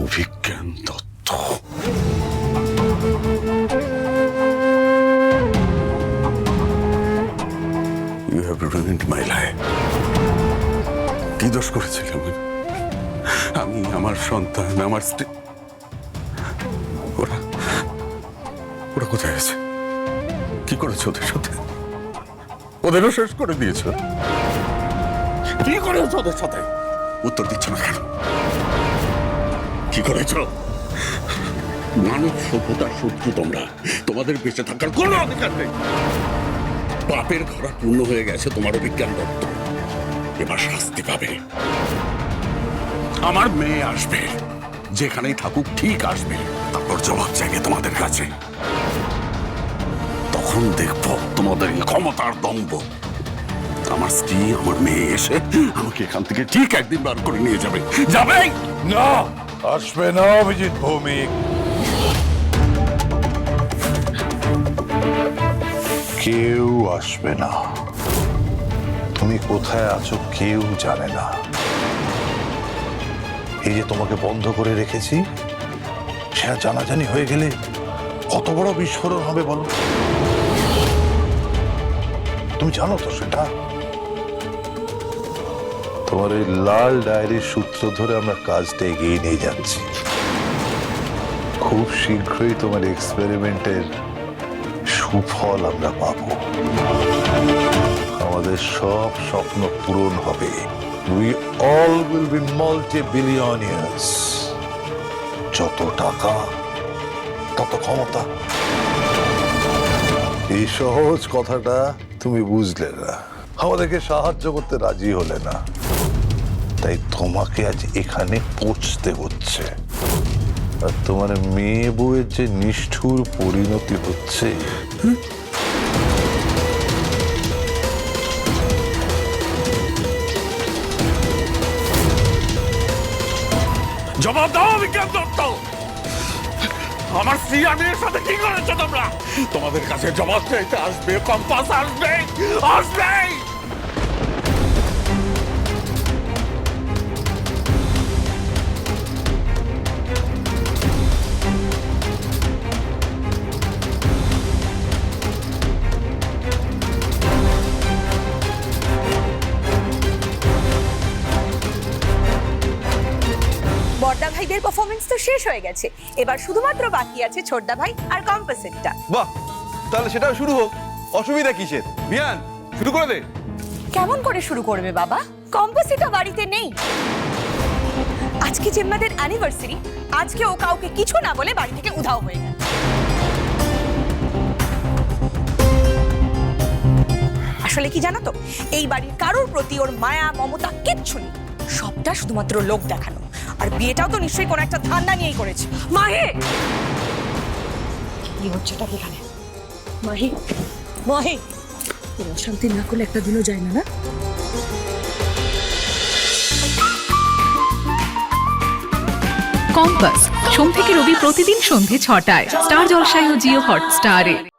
Abhigyan Dutta you have ruined my life কি দোষ করেছিলাম আমি? আমি আমার সন্তান আমার স্ত্রী। ওরা ওরা কোথায় আছে? কি করেছে ওদের সাথে? ওদেরও শেষ করে দিয়েছ? কি করেছ ওদের সাথে? উত্তর দিচ্ছ না কেন? কি করেছ? মানব সভ্যতার শত্রু তোমরা। তোমাদের বেঁচে থাকার কোনো অধিকার নেই। পাপের ঘরা পূর্ণ হয়ে গেছে তোমার অভিজ্ঞান দত্ত। এবার শাস্তি পাবে। আমার মেয়ে আসবে। যেখানেই থাকুক ঠিক আসবে। তারপর জবাব চাইবে তোমাদের কাছে। তখন দেখব তোমাদের ক্ষমতার দম্ভ। আমার স্ত্রী, আমার মেয়ে এসে আমাকে এখান থেকে ঠিক একদিন বার করে নিয়ে যাবে। যাবে? না! আসবে না অভিজিৎ ভৌমিক কেউ আসবে না। তুমি কোথায় আছো কেউ জানে না। এই যে তোমাকে বন্ধ করে রেখেছি সেটা জানাজানি হয়ে গেলে কত বড় বিস্ফোরণ হবে বলো? তুমি জানো তো সেটা? তোমার এই লাল ডায়েরির সূত্র ধরে আমরা কাজটা এগিয়ে নিয়ে যাচ্ছি। খুব শীঘ্রই তোমার এক্সপেরিমেন্টের সুফল আমরা পাব। আমাদের সব স্বপ্ন পূরণ হবে। We all will be multi billionaires যত টাকা, তত ক্ষমতা। এই সহজ কথাটা তুমি বুঝলে না। আমাদেরকে সাহায্য করতে রাজি হলে না। তাই তোমাকে আজ এখানে পৌঁছতে হচ্ছে। আর তোমার মেয়ে বউয়ের যে নিষ্ঠুর পরিণতি হচ্ছে। জবাব দাও বিজ্ঞান দত্ত। আমার স্ত্রী সাথে কি করেছ তোমরা? তোমাদের কাছে জবাব চাইতে আসবে, কম্পাস আসবে আসবে ভাইদের পারফরমেন্স তো শেষ হয়ে গেছে। এবার শুধুমাত্র বাকি আছে ছোটদা ভাই আর কম্পোসিটটা। বাহ তাহলে সেটাও শুরু হোক। অসুবিধা কিসের? বিয়ান শুরু করে দে। কেমন করে শুরু করবে বাবা? কম্পোসিটও বাড়িতে নেই। আজকে জেম্মাদের অ্যানিভার্সারি আজকে ও কাউকে কিছু না বলে বাড়ি থেকে উধাও হয়ে গেল। আসলে কি জানো তো? এই বাড়ির কারোর প্রতি ওর মায়া মমতা কিচ্ছু নেই। সবটা শুধুমাত্র লোক দেখানো। আর বিয়েটাও তো নিশ্চয়ই কোনো একটা ধান্দা নিয়েই করেছে। মাহে! কি হচ্ছে এটা এখানে? মাহি! মাহি! অশান্তি না করলে একটা দিনও যায় না না? কম্পাস সোম থেকে রবি প্রতিদিন সন্ধে ছটায়। স্টার জলসায় ও জিও হটস্টারে।